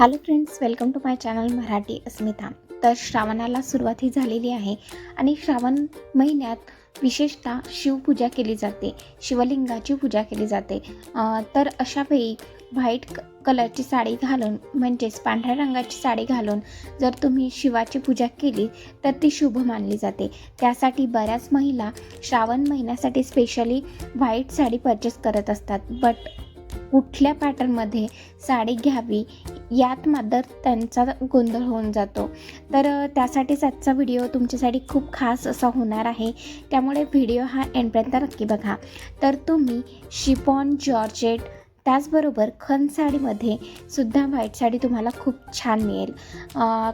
Hello friends welcome to my channel Marathi Asmita तर श्रावणाला सुरुवात ही झालेली आहे आणि श्रावण महिन्यात विशेषतः शिवपूजा केली जाते शिवलिंगाची पूजा केली जाते. तर अशावेळी व्हाईट कलरची साडी घालून म्हणजेच पांढऱ्या रंगाची साडी घालून जर तुम्ही शिवाची पूजा केली तर ती शुभ मानली जाते. त्यासाठी बऱ्याच महिला श्रावण महिन्यासाठी स्पेशली व्हाईट साडी परचेस करत असतात. बट कुठल्या पॅटर्नमध्ये साडी घ्यावी यात मात्र त्यांचा गोंधळ होऊन जातो. तर त्यासाठीच आजचा व्हिडिओ तुमच्यासाठी खूप खास असा होणार आहे. त्यामुळे व्हिडिओ हा एंडपर्यंत नक्की बघा. तर तुम्ही शिपॉन जॉर्जेट त्याचबरोबर खन साडीमध्ये सुद्धा व्हाईट साडी तुम्हाला खूप छान मिळेल.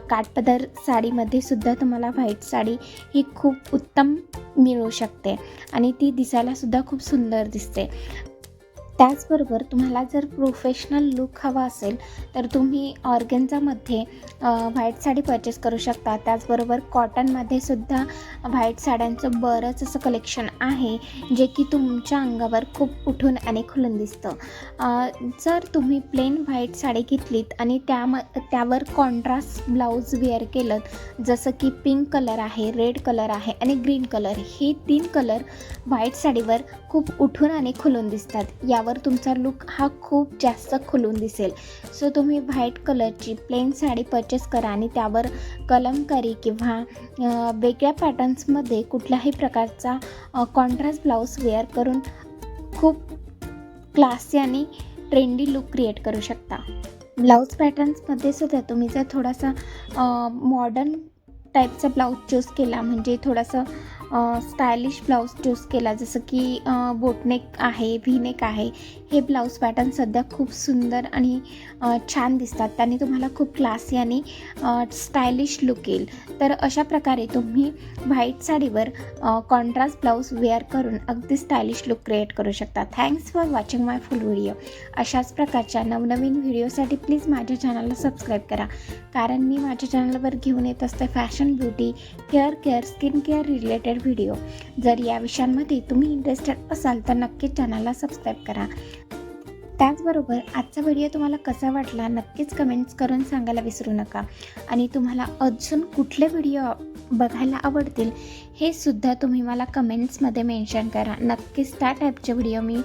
काठपदर साडीमध्ये सुद्धा तुम्हाला व्हाईट साडी ही खूप उत्तम मिळू शकते. आणि ती दिसायलासुद्धा खूप सुंदर दिसते. त्याचबरोबर तुम्हाला जर प्रोफेशनल लुक हवा असेल तर तुम्ही ऑर्गेन्झामध्ये व्हाईट साडी परचेस करू शकता. त्याचबरोबर कॉटनमध्ये सुद्धा व्हाईट साड्यांचं बरंच असं कलेक्शन आहे जे की तुमच्या अंगावर खूप उठून आणि खुलून दिसतं. जर तुम्ही प्लेन व्हाईट साडी घेतलीत आणि त्याम त्यावर कॉन्ट्रास्ट ब्लाऊज वेअर केलं जसं की पिंक कलर आहे रेड कलर आहे आणि ग्रीन कलर हे तीन कलर व्हाईट साडीवर खूप उठून आणि खुलून दिसतात. या त्यावर तुमचा लुक हा खूप जास्त खुलून दिसेल. सो तुम्ही व्हाईट कलरची प्लेन साडी परचेस करा आणि त्यावर कलमकारी किंवा वेगळ्या पॅटर्न्समध्ये कुठल्याही प्रकारचा कॉन्ट्रास्ट ब्लाऊज वेअर करून खूप क्लासी आणि ट्रेंडी लुक क्रिएट करू शकता. ब्लाऊज पॅटर्न्समध्ये सुद्धा तुम्ही जर थोडासा मॉडर्न टाईपचा ब्लाऊज चूज केला म्हणजे थोडासा स्टायलिश ब्लाऊज चूज केला. जसं की बोटनेक आहे व्हीनेक आहे. हे ब्लाऊज पॅटर्न सध्या खूप सुंदर आणि छान दिसतात. त्याने तुम्हाला खूप क्लासी आणि स्टायलिश लुक येईल. तर अशा प्रकारे तुम्ही व्हाईट साडीवर कॉन्ट्रास्ट ब्लाऊज वेअर करून अगदी स्टायलिश लुक क्रिएट करू शकता. Thanks for watching my full video अशाच प्रकारच्या नवनवीन व्हिडिओसाठी प्लीज माझ्या चॅनलला सबस्क्राईब करा. कारण मी माझ्या चॅनलवर घेऊन येत असते fashion beauty hair care skin care related video जर या विषयांमध्ये तुम्ही इंटरेस्टेड असाल तर नक्कीच चॅनलला सबस्क्राईब करा. त्याचबरोबर आजचा व्हिडिओ तुम्हाला कसा वाटला नक्कीच कमेंट्स करून सांगायला विसरू नका. आणि तुम्हाला अजून कुठले व्हिडिओ बघायला आवडतील हे सुद्धा तुम्ही मला कमेंट्समध्ये मेन्शन करा. नक्कीच त्या टाईपचे व्हिडिओ मी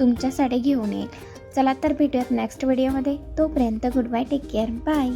तुमच्यासाठी घेऊन येईल. चला तर भेटूयात नेक्स्ट व्हिडिओमध्ये तोपर्यंत good bye take care bye